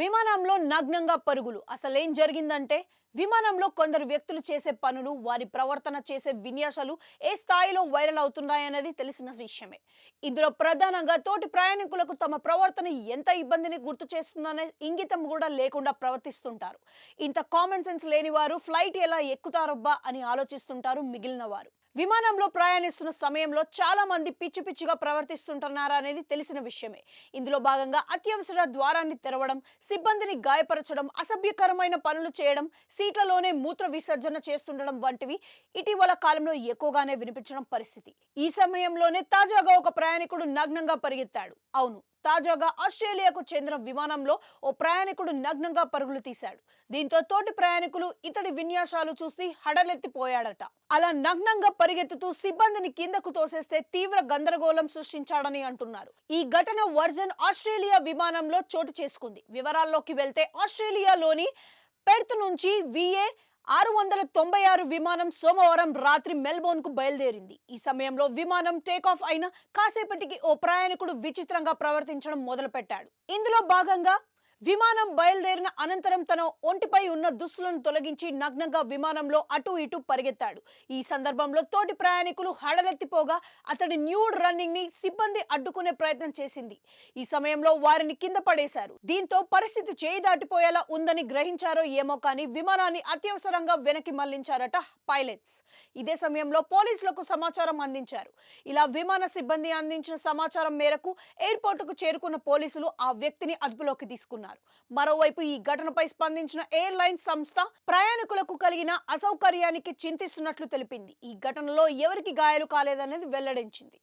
విమానంలో నగ్నంగా పరుగులు. అసలేం జరిగిందంటే విమానంలో కొందరు వ్యక్తులు చేసే పనులు వారి ప్రవర్తన చేసే విన్యాసాలు ఏ స్థాయిలో వైరల్ అవుతున్నాయనేది తెలిసిన విషయమే. ఇందులో ప్రధానంగా తోటి ప్రయాణికులకు తమ ప్రవర్తన ఎంత ఇబ్బందిని గుర్తు చేస్తుందనే ఇంగితం కూడా లేకుండా ప్రవర్తిస్తుంటారు. ఇంత కామన్ సెన్స్ లేని వారు ఫ్లైట్ ఎలా ఎక్కుతారబ్బా అని ఆలోచిస్తుంటారు మిగిలిన వారు విమానంలో ప్రయాణిస్తున్న సమయంలో చాలా మంది పిచ్చి పిచ్చిగా ప్రవర్తిస్తుంటున్నారనేది తెలిసిన విషయమే. ఇందులో భాగంగా అత్యవసర ద్వారాన్ని తెరవడం సిబ్బందిని గాయపరచడం అసభ్యకరమైన పనులు చేయడం సీట్లలోనే మూత్ర విసర్జన చేస్తుండడం వంటివి ఇటీవల కాలంలో ఎక్కువగానే వినిపించడం పరిస్థితి. ఈ సమయంలోనే తాజాగా ఒక ప్రయాణికుడు నగ్నంగా పరిగెత్తాడు. అవును తాజాగా ఆస్ట్రేలియాకు చెందిన విమానంలో ఓ ప్రయాణికుడు నగ్నంగా పరుగులు తీశాడు. దీంతో తోటి ప్రయాణికులు ఇతడి విన్యాసాలు చూసి హడలెత్తిపోయాడట. అలా నగ్నంగా పరిగెత్తుతూ సిబ్బందిని కిందకు తోసేస్తే తీవ్ర గందరగోళం సృష్టించాడని అంటున్నారు. ఈ ఘటన వర్జన్ ఆస్ట్రేలియా విమానంలో చోటు చేసుకుంది. వివరాల్లోకి వెళ్తే ఆస్ట్రేలియాలోని పెర్త్ నుంచి విఏ ఆరు వందల తొంభై ఆరు విమానం సోమవారం రాత్రి మెల్బోర్న్కు బయలుదేరింది. ఈ సమయంలో విమానం టేకాఫ్ అయిన కాసేపటికి ఓ ప్రయాణికుడు విచిత్రంగా ప్రవర్తించడం మొదలుపెట్టాడు. ఇందులో భాగంగా విమానం బయలుదేరిన అనంతరం తన ఒంటిపై ఉన్న దుస్తులను తొలగించి నగ్నంగా విమానంలో అటు ఇటు పరిగెత్తాడు. ఈ సందర్భంలో తోటి ప్రయాణికులు హడలెత్తిపోగా అతడి న్యూడ్ రన్నింగ్ని సిబ్బంది అడ్డుకునే ప్రయత్నం చేసింది. ఈ సమయంలో వారిని కింద పడేశారు. దీంతో పరిస్థితి చేయి దాటిపోయేలా ఉందని గ్రహించారో ఏమో కానీ విమానాన్ని అత్యవసరంగా వెనక్కి మళ్ళించారట పైలట్స్. ఇదే సమయంలో పోలీసులకు సమాచారం అందించారు. ఇలా విమాన సిబ్బంది అందించిన సమాచారం మేరకు ఎయిర్పోర్టుకు చేరుకున్న పోలీసులు ఆ వ్యక్తిని అదుపులోకి తీసుకున్నారు. మరోవైపు ఈ ఘటనపై స్పందించిన ఎయిర్లైన్ సంస్థ ప్రయాణికులకు కలిగిన అసౌకర్యానికి చింతిస్తున్నట్లు తెలిపింది. ఈ ఘటనలో ఎవరికి గాయాలు కాలేదనేది వెల్లడించింది.